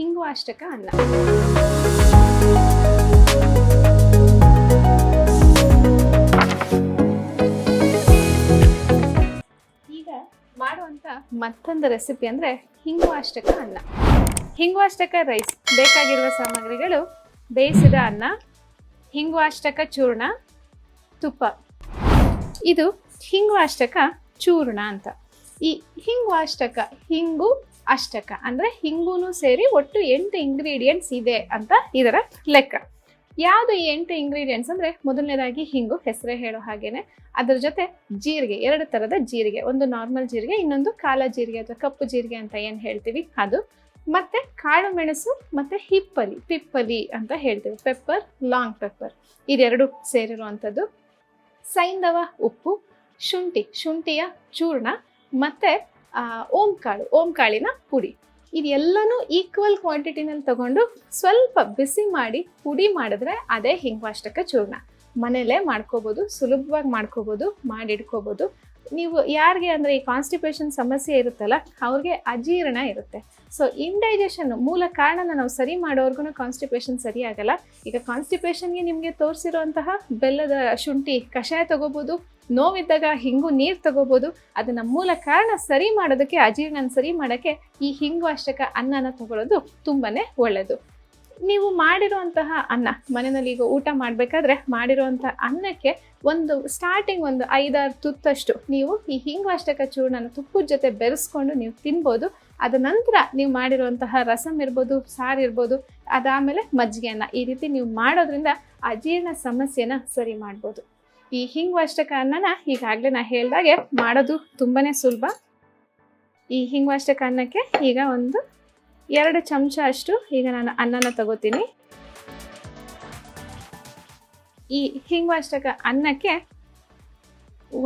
ಹಿಂಗುವಾಷ್ಟಕ ಅನ್ನ ಈಗ ಮಾಡುವಂತ ಮತ್ತೊಂದು ರೆಸಿಪಿ ಅಂದ್ರೆ ಹಿಂಗುವಾಷ್ಟಕ ಅನ್ನ. ಹಿಂಗುವಾಷ್ಟಕ ರೈಸ್ ಬೇಕಾಗಿರುವ ಸಾಮಗ್ರಿಗಳು ಬೇಯಿಸಿದ ಅನ್ನ, ಹಿಂಗು ಅಷ್ಟಕ ಚೂರ್ಣ, ತುಪ್ಪ. ಇದು ಹಿಂಗು ಅಷ್ಟಕ ಚೂರ್ಣ ಅಂತ. ಈ ಹಿಂಗು ಅಷ್ಟಕ ಹಿಂಗು ಅಷ್ಟಕ. ಅಂದ್ರೆ ಹಿಂಗೂನು ಸೇರಿ ಒಟ್ಟು ಎಂಟು ಇಂಗ್ರೀಡಿಯೆಂಟ್ಸ್ ಇದೆ ಅಂತ ಇದರ ಲೆಕ್ಕ. ಯಾವುದು ಎಂಟು ಇಂಗ್ರೀಡಿಯೆಂಟ್ಸ್ ಅಂದ್ರೆ ಮೊದಲನೇದಾಗಿ ಹಿಂಗು, ಹೆಸರೇ ಹೇಳೋ ಹಾಗೇನೆ. ಅದ್ರ ಜೊತೆ ಜೀರಿಗೆ, ಎರಡು ತರದ ಜೀರಿಗೆ, ಒಂದು ನಾರ್ಮಲ್ ಜೀರಿಗೆ, ಇನ್ನೊಂದು ಕಾಲ ಜೀರಿಗೆ ಅಥವಾ ಕಪ್ಪು ಜೀರಿಗೆ ಅಂತ ಏನು ಹೇಳ್ತೀವಿ? ಅದು. ಮತ್ತೆ ಕಾಳು ಮೆಣಸು ಮತ್ತೆ ಹಿಪ್ಪಲಿ, ಪಿಪ್ಪಲಿ ಅಂತ ಹೇಳ್ತೀವಿ. ಪೆಪ್ಪರ್ ಲಾಂಗ್ ಪೆಪ್ಪರ್ ಇದೆರಡು ಸೇರಿರುವಂಥದ್ದು. ಸೈಂಧವ ಉಪ್ಪು, ಶುಂಠಿ, ಶುಂಠಿಯ ಚೂರ್ಣ, ಮತ್ತೆ ಆ, ಓಂಕಾಳು ಓಂಕಾಳಿನ ಪುಡಿ. ಇದೆಲ್ಲನೂ ಈಕ್ವಲ್ ಕ್ವಾಂಟಿಟಿನಲ್ಲಿ ತಗೊಂಡು ಸ್ವಲ್ಪ ಬಿಸಿ ಮಾಡಿ ಪುಡಿ ಮಾಡಿದ್ರೆ ಅದೇ ಹಿಂಗ್ವಾಷ್ಟಕ ಚೂರ್ಣ. ಮನೇಲೇ ಮಾಡ್ಕೋಬೋದು ಸುಲಭವಾಗಿ ಮಾಡ್ಕೋಬೋದು ಮಾಡಿಡ್ಕೋಬೋದು ನೀವು ಯಾರಿಗೆ ಅಂದರೆ ಈ ಕಾನ್ಸ್ಟಿಪೇಷನ್ ಸಮಸ್ಯೆ ಇರುತ್ತಲ್ಲ ಅವ್ರಿಗೆ ಅಜೀರ್ಣ ಇರುತ್ತೆ. ಸೊ ಇಂಡೈಜೆಷನ್ ಮೂಲ ಕಾರಣನ ನಾವು ಸರಿ ಮಾಡೋರ್ಗು ಕಾನ್ಸ್ಟಿಪೇಷನ್ ಸರಿ ಆಗಲ್ಲ. ಈಗ ಕಾನ್ಸ್ಟಿಪೇಷನ್ಗೆ ನಿಮಗೆ ತೋರಿಸಿರುವಂತಹ ಬೆಲ್ಲದ ಶುಂಠಿ ಕಷಾಯ ತಗೋಬೋದು ನೋವಿದ್ದಾಗ ಹಿಂಗು ನೀರು ತಗೋಬೋದು. ಅದನ್ನು ಮೂಲ ಕಾರಣ ಸರಿ ಮಾಡೋದಕ್ಕೆ, ಅಜೀರ್ಣನ ಸರಿ ಮಾಡೋಕ್ಕೆ ಈ ಹಿಂಗು ಅಷ್ಟಕ ಅನ್ನನ ತಗೊಳ್ಳೋದು ತುಂಬಾನೇ ಒಳ್ಳೆಯದು ನೀವು ಮಾಡಿರುವಂತಹ ಅನ್ನ, ಮನೆಯಲ್ಲಿ ಈಗ ಊಟ ಮಾಡಬೇಕಾದ್ರೆ ಮಾಡಿರುವಂತಹ ಅನ್ನಕ್ಕೆ ಒಂದು ಸ್ಟಾರ್ಟಿಂಗ್ ಒಂದು ಐದಾರು ತುತ್ತಷ್ಟು ನೀವು ಈ ಹಿಂಗು ಅಷ್ಟಕ ಚೂರ್ಣನ ತುಪ್ಪದ ಜೊತೆ ಬೆರೆಸ್ಕೊಂಡು ನೀವು ತಿನ್ಬೋದು. ಅದ ನಂತರ ನೀವು ಮಾಡಿರುವಂತಹ ರಸಮ್ ಇರ್ಬೋದು, ಸಾರು ಇರ್ಬೋದು, ಅದಾದಮೇಲೆ ಮಜ್ಜಿಗೆ ಅನ್ನ ಈ ರೀತಿ ನೀವು ಮಾಡೋದ್ರಿಂದ ಅಜೀರ್ಣ ಸಮಸ್ಯೆನ ಸರಿ ಮಾಡ್ಬೋದು. ಈ ಹಿಂಗ್ವಾಷ್ಟಕ ಅನ್ನನ ಈಗಾಗಲೇ ನಾ ಹೇಳಿದಾಗೆ ಮಾಡೋದು ತುಂಬಾ ಸುಲಭ. ಈ ಹಿಂಗ್ವಾಷ್ಟಕ ಅನ್ನಕ್ಕೆ ಈಗ ಒಂದು ಎರಡು ಚಮಚ ಅಷ್ಟು ಈಗ ನಾನು ಅನ್ನನ ತಗೋತೀನಿ. ಈ ಹಿಂಗ್ವಾಷ್ಟಕ ಅನ್ನಕ್ಕೆ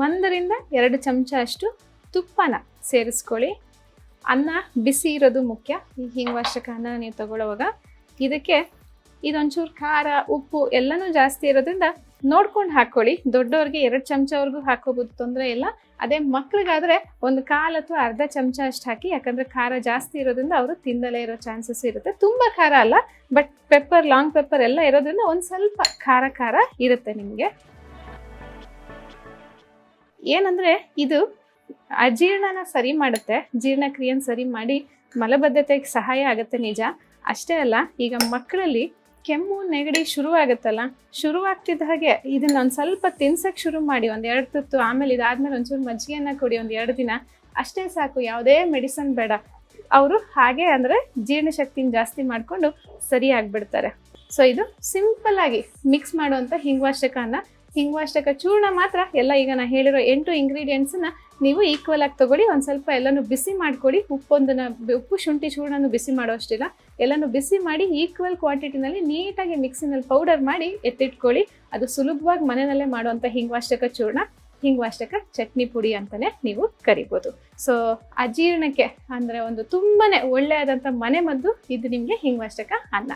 ಒಂದರಿಂದ ಎರಡು ಚಮಚ ಅಷ್ಟು ತುಪ್ಪನ ಸೇರಿಸ್ಕೊಳ್ಳಿ. ಅನ್ನ ಬಿಸಿ ಇರೋದು ಮುಖ್ಯ. ಈ ಹಿಂಗ್ವಾಷ್ಟಕ ಅನ್ನ ನೀವು ತಗೊಳ್ಳುವಾಗ ಇದಕ್ಕೆ ಇದೊಂಚೂರು ಖಾರ, ಉಪ್ಪು ಎಲ್ಲನೂ ಜಾಸ್ತಿ ಇರೋದ್ರಿಂದ ನೋಡ್ಕೊಂಡು ಹಾಕೊಳ್ಳಿ. ದೊಡ್ಡವ್ರಿಗೆ ಎರಡು ಚಮಚವರೆಗೂ ಹಾಕೋಬೋದು ತೊಂದರೆ ಇಲ್ಲ. ಅದೇ ಮಕ್ಳಿಗಾದ್ರೆ ಒಂದು ಕಾಲು ಅಥವಾ ಅರ್ಧ ಚಮಚ ಅಷ್ಟು ಹಾಕಿ, ಯಾಕಂದ್ರೆ ಖಾರ ಜಾಸ್ತಿ ಇರೋದ್ರಿಂದ ಅವರು ತಿಂದಲೇ ಇರೋ ಚಾನ್ಸಸ್ ಇರುತ್ತೆ. ತುಂಬಾ ಖಾರ ಅಲ್ಲ, ಬಟ್ ಪೆಪ್ಪರ್, ಲಾಂಗ್ ಪೆಪ್ಪರ್ ಎಲ್ಲ ಇರೋದ್ರಿಂದ ಒಂದು ಸ್ವಲ್ಪ ಖಾರ ಖಾರ ಇರುತ್ತೆ ನಿಮಗೆ. ಏನಂದ್ರೆ ಇದು ಅಜೀರ್ಣನ ಸರಿ ಮಾಡುತ್ತೆ. ಜೀರ್ಣಕ್ರಿಯೆನ ಸರಿ ಮಾಡಿ ಮಲಬದ್ಧತೆಗೆ ಸಹಾಯ ಆಗುತ್ತೆ ನಿಜ. ಅಷ್ಟೇ ಅಲ್ಲ, ಈಗ ಮಕ್ಕಳಲ್ಲಿ ಕೆಮ್ಮು ನೆಗಡಿ ಶುರು ಆಗುತ್ತಲ್ಲ ಶುರುವಾಗ್ತಿದ್ದ ಹಾಗೆ ಇದನ್ನ ಒಂದು ಸ್ವಲ್ಪ ತಿನ್ಸಕ್ ಶುರು ಮಾಡಿ, ಒಂದು ಎರಡು ತುತ್ತು ಆಮೇಲೆ ಇದಾದ್ಮೇಲೆ ಒಂಚೂರು ಮಜ್ಜಿಗೆಯನ್ನ ಕೊಡಿ, ಒಂದು ಎರಡು ದಿನ ಅಷ್ಟೇ ಸಾಕು, ಯಾವುದೇ ಮೆಡಿಸನ್ ಬೇಡ. ಅವರು ಹಾಗೆ ಅಂದ್ರೆ ಜೀರ್ಣಶಕ್ತಿನ ಜಾಸ್ತಿ ಮಾಡಿಕೊಂಡು ಸರಿ ಆಗ್ಬಿಡ್ತಾರೆ ಸೊ ಇದು ಸಿಂಪಲ್ ಆಗಿ ಮಿಕ್ಸ್ ಹಿಂಗ್ವಾಷ್ಟಕ ಅನ್ನ ಹಿಂಗ್ವಾಷ್ಟಕ ಚೂರ್ಣ ಮಾತ್ರ ಎಲ್ಲ ಈಗ ನಾ ಹೇಳಿರೋ ಎಂಟು ಇಂಗ್ರೀಡಿಯೆಂಟ್ಸ್ನ ನೀವು ಈಕ್ವಲ್ ಆಗಿ ತಗೊಳ್ಳಿ, ಒಂದು ಸ್ವಲ್ಪ ಎಲ್ಲನೂ ಬಿಸಿ ಮಾಡಿಕೊಡಿ. ಉಪ್ಪೊಂದನ್ನ, ಉಪ್ಪು ಶುಂಠಿ ಚೂರ್ಣನೂ ಬಿಸಿ ಮಾಡೋ ಅಷ್ಟಿಲ್ಲ. ಎಲ್ಲನೂ ಬಿಸಿ ಮಾಡಿ ಈಕ್ವಲ್ ಕ್ವಾಂಟಿಟಿನಲ್ಲಿ ನೀಟಾಗಿ ಮಿಕ್ಸಿನಲ್ಲಿ ಪೌಡರ್ ಮಾಡಿ ಎತ್ತಿಟ್ಕೊಳ್ಳಿ. ಅದು ಸುಲಭವಾಗಿ ಮನೆಯಲ್ಲೇ ಮಾಡುವಂಥ ಹಿಂಗ್ವಾಷ್ಟಕ ಚೂರ್ಣ, ಹಿಂಗ್ವಾಷ್ಟಕ ಚಟ್ನಿ ಪುಡಿ ಅಂತಲೇ ನೀವು ಕರಿಬೋದು. ಸೊ ಅಜೀರ್ಣಕ್ಕೆ ಅಂದರೆ ಒಂದು ತುಂಬಾ ಒಳ್ಳೆಯದಂಥ ಮನೆ ಮದ್ದು, ಇದು ನಿಮಗೆ ಹಿಂಗ್ವಾಷ್ಟಕ ಅನ್ನ.